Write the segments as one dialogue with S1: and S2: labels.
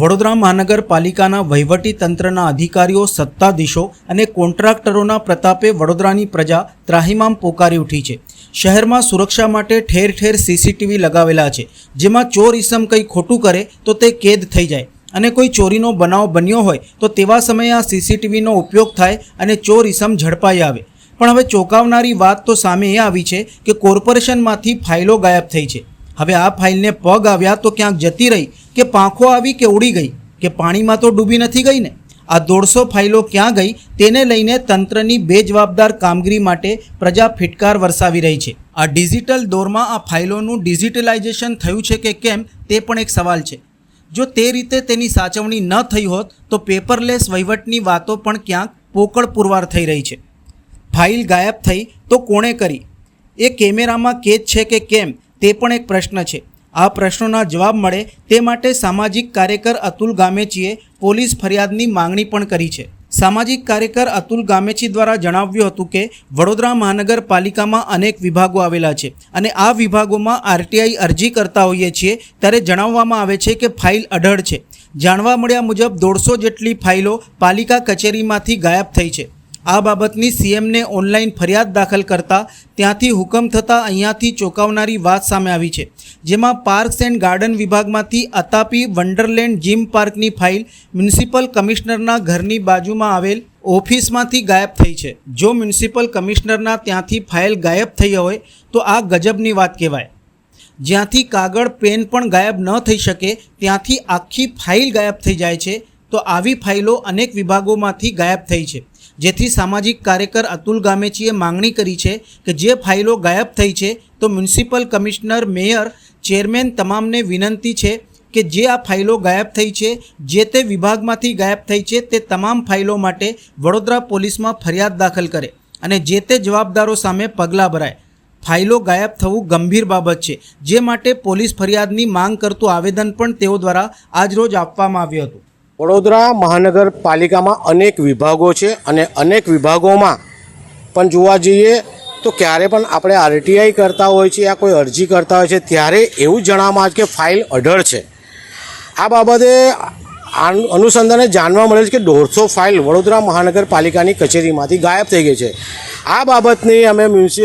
S1: વડોદરા મહાનગરપાલિકાના તંત્રના અધિકારીઓ, સત્તાધીશો અને કોન્ટ્રાક્ટરોના પ્રતાપે વડોદરાની પ્રજા ત્રાહિમામ પોકારી ઉઠી છે. શહેરમાં સુરક્ષા માટે ઠેર ઠેર સીસીટીવી લગાવેલા છે. જેમાં ચોર ઈસમ કંઈ ખોટું કરે તો તે કેદ થઈ જાય. અને કોઈ ચોરીનો બનાવ બન્યો હોય તો તેવા સમયે આ સીસીટીવીનો ઉપયોગ થાય અને ચોર ઇસમ ઝડપાઈ આવે. પણ હવે ચોંકાવનારી વાત તો સામે એ આવી છે કે કોર્પોરેશનમાંથી ફાઇલો ગાયબ થઈ છે. હવે આ ફાઇલને પગ આવ્યા તો ક્યાંક જતી રહી કે પાંખો આવી કે ઉડી ગઈ કે પાણીમાં તો ડૂબી નથી ગઈ ને? આ દોઢસો ફાઇલો ક્યાં ગઈ તેને લઈને તંત્રની બેજવાબદાર કામગીરી માટે પ્રજા ફિટકાર વરસાવી રહી છે. આ ડિજિટલ દોરમાં આ ફાઇલોનું ડિજિટલાઇઝેશન થયું છે કે કેમ તે પણ એક સવાલ છે. જો તે રીતે તેની સાચવણી ન થઈ હોત તો પેપરલેસ વહીવટની વાતો પણ ક્યાંક પોકળ પુરવાર થઈ રહી છે. ફાઇલ ગાયબ થઈ તો કોણે કરી? એ કેમેરામાં કેદ છે કે કેમ? તે પણ એક પ્રશ્ન છે. આ પ્રશ્નોના જવાબ મળે તે માટે સામાજિક કાર્યકર અતુલ ગામેચીએ પોલીસ ફરિયાદની માંગણી પણ કરી છે. સામાજિક કાર્યકર અતુલ ગામેચી દ્વારા જણાવ્યું હતું કે, વડોદરા મહાનગરપાલિકામાં અનેક વિભાગો આવેલા છે અને આ વિભાગોમાં આરટીઆઈ અરજી કરતા હોઈએ છીએ ત્યારે જણાવવામાં આવે છે કે ફાઇલ અઢળ છે. જાણવા મળ્યા મુજબ દોઢસો જેટલી ફાઇલો પાલિકા કચેરીમાંથી ગાયબ થઈ છે. આ બાબતની સીએમને ઓનલાઈન ફરિયાદ દાખલ કરતા ત્યાંથી હુકમ થતાં અહીંયાથી ચોંકાવનારી વાત સામે આવી છે. જેમાં પાર્ક્સ એન્ડ ગાર્ડન વિભાગમાંથી અતાપી વન્ડરલેન્ડ જીમ પાર્કની ફાઇલ મ્યુનિસિપલ કમિશનરના ઘરની બાજુમાં આવેલ ઓફિસમાંથી ગાયબ થઈ છે. જો મ્યુનિસિપલ કમિશનરના ત્યાંથી ફાઇલ ગાયબ થઈ હોય, તો આ ગજબની વાત કહેવાય. જ્યાંથી કાગળ, પેન પણ ગાયબ ન થઈ શકે, ત્યાંથી આખી ફાઇલ ગાયબ થઈ જાય છે. તો આવી ફાઇલો અનેક વિભાગોમાંથી ગાયબ થઈ છે. જેથી સામાજિક કાર્યકર અતુલ ગામેચીએ માંગણી કરી છે કે જે ફાઇલો ગાયબ થઈ છે, તો મ્યુનિસિપલ કમિશનર, મેયર, ચેરમેન તમામને વિનંતી છે કે જે આ ફાઇલો ગાયબ થઈ છે, જે તે વિભાગમાંથી ગાયબ થઈ છે, તે તમામ ફાઇલો માટે વડોદરા પોલીસમાં ફરિયાદ દાખલ કરે અને જે તે જવાબદારો સામે પગલાં ભરાય. ફાઇલો ગાયબ થવું ગંભીર બાબત છે. જે માટે પોલીસ ફરિયાદની માંગ કરતું આવેદન પણ તેઓ દ્વારા આજરોજ આપવામાં આવ્યું હતું.
S2: વડોદરા મહાનગરપાલિકામાં અનેક વિભાગો છે અને અનેક વિભાગોમાં પણ જોવા જઈએ તો ક્યારે પણ આપણે આરટીઆઈ કરતા હોય છે યા કોઈ અરજી કરતા હોય છે ત્યારે એવું જણાવવામાં કે ફાઇલ અઢળ છે. આ બાબતે અનુસંધાને જાણવા મળે છે કે દોઢસો ફાઇલ વડોદરા મહાનગરપાલિકાની કચેરીમાંથી ગાયબ થઈ ગઈ છે. આ બાબતની અમે મ્યુનિસિ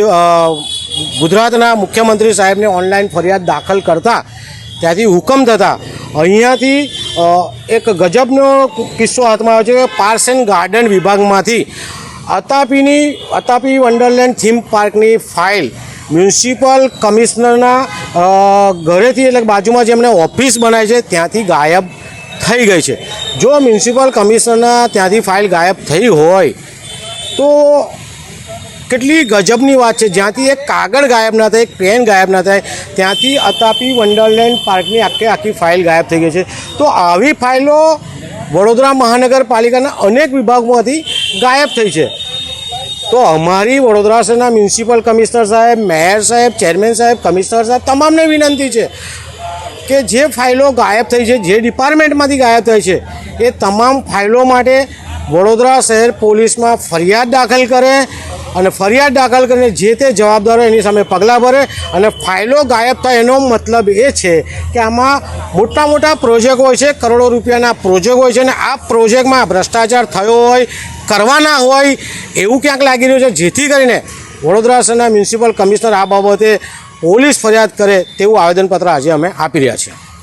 S2: ગુજરાતના મુખ્યમંત્રી સાહેબને ઓનલાઈન ફરિયાદ દાખલ કરતા ત્યાંથી હુકમ થતા અહીંયાથી એક ગજબનો કિસ્સો હાથમાં આવ્યો છે કે પાર્સ એન્ડ ગાર્ડન વિભાગમાંથી અતાપીની, અતાપી વન્ડરલેન્ડ થીમ પાર્કની ફાઇલ મ્યુનિસિપલ કમિશનરના ઘરેથી એટલે બાજુમાં જેમણે ઓફિસ બનાવી છે ત્યાંથી ગાયબ થઈ ગઈ છે. જો મ્યુનિસિપલ કમિશનરના ત્યાંથી ફાઇલ ગાયબ થઈ હોય, તો કેટલી ગજબની વાત છે. જ્યાંથી એક કાગળ ગાયબ ના થાય, એક પેન ગાયબ ના થાય, ત્યાંથી અતાપી વન્ડરલેન્ડ પાર્કની આખી આખી ફાઇલ ગાયબ થઈ ગઈ છે. તો આવી ફાઇલો વડોદરા મહાનગરપાલિકાના અનેક વિભાગોમાંથી ગાયબ થઈ છે. તો અમારી વડોદરા શહેરના મ્યુનિસિપલ કમિશનર સાહેબ, મેયર સાહેબ, ચેરમેન સાહેબ, કમિશનર સાહેબ તમામને વિનંતી છે કે જે ફાઇલો ગાયબ થઈ છે, જે ડિપાર્ટમેન્ટમાંથી ગાયબ થઈ છે, એ તમામ ફાઇલો માટે વડોદરા શહેર પોલીસમાં ફરિયાદ દાખલ કરે અને ફરિયાદ દાખલ કરીને જે તે જવાબદારો એની સામે પગલાં ભરે અને ફાઇલો ગાયબ થાય એનો મતલબ એ છે કે આમાં મોટા મોટા પ્રોજેક્ટ હોય છે, કરોડો રૂપિયાના પ્રોજેક્ટ હોય છે અને આ પ્રોજેક્ટમાં ભ્રષ્ટાચાર થયો હોય, કરવાના હોય એવું ક્યાંક લાગી રહ્યું છે. જેથી કરીને વડોદરા શહેરના મ્યુનિસિપલ કમિશનર આ બાબતે પોલીસ ફરિયાદ કરે તેવું આવેદનપત્ર આજે અમે આપી રહ્યા છીએ.